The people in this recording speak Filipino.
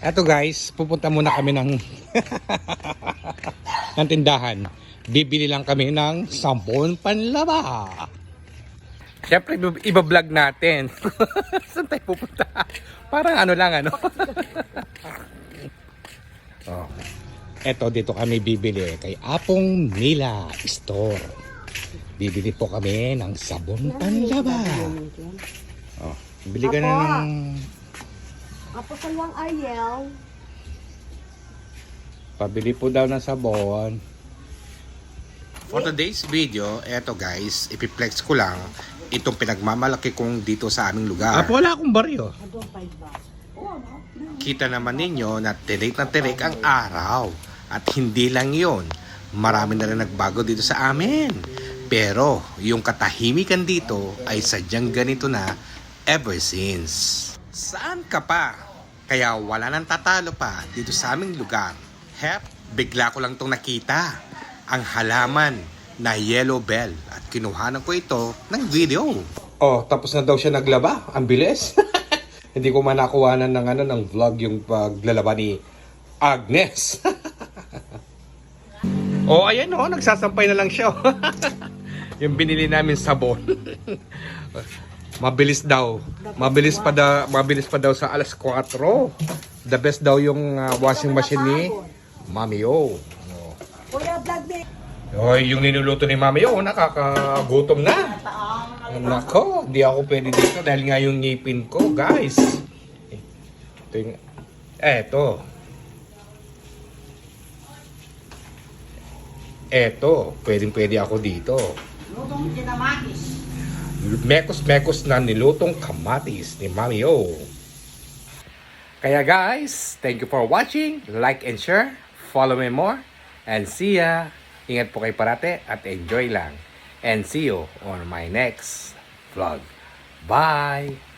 Eto guys, pupunta muna kami ng ng tindahan. Bibili lang kami ng sampon panlaba. Siyempre, iba- iba-vlog natin. Saan tayo pupunta? Parang ano lang, ano? oh. Eto, dito kami bibili kay Apong Mila Store. Bibili po kami ng sabon panlaba. Oh, bili ka na ng Apo salwang ayaw. Pabili po daw ng sabon. For today's video, eto guys, ipiplex ko lang itong pinagmamalaki kong dito sa aming lugar. Apo, wala akong baryo. Kita naman ninyo na tirik na tirik ang araw. At hindi lang yon, marami na rin nagbago dito sa amin. Pero yung katahimikan dito ay sadyang ganito na ever since. Saan ka pa? Kaya wala nang tatalo pa dito sa aming lugar. Hep, bigla ko lang tong nakita. Ang halaman na yellow bell at kinuhanan ko ito ng video. Oh, tapos na daw siya naglaba. Ang bilis. Hindi ko man nakuhanan ng ano ng vlog yung paglalaba ni Agnes. oh, ayan oh, nagsasampay na lang siya. oh. yung binili namin sabon. Mabilis daw. Mabilis pa da, mabilis pa daw sa alas 4. The best daw yung ah, washing machine ni Mami O. Oh. Kuya vlog me. Oh, yung ninuluto ni Mami O, nakakagutom na. Nako, di ako pwede dito dahil nga yung ngipin ko, guys. Ito yung... Eto. Eto, pwedeng pwede ako dito. Lutong kinamatis. Mekos-mekos na nilutong kamatis ni Mami O. Kaya guys, thank you for watching. Like and share. Follow me more. And see ya. Ingat po kayo parate at enjoy lang. And see you on my next vlog. Bye!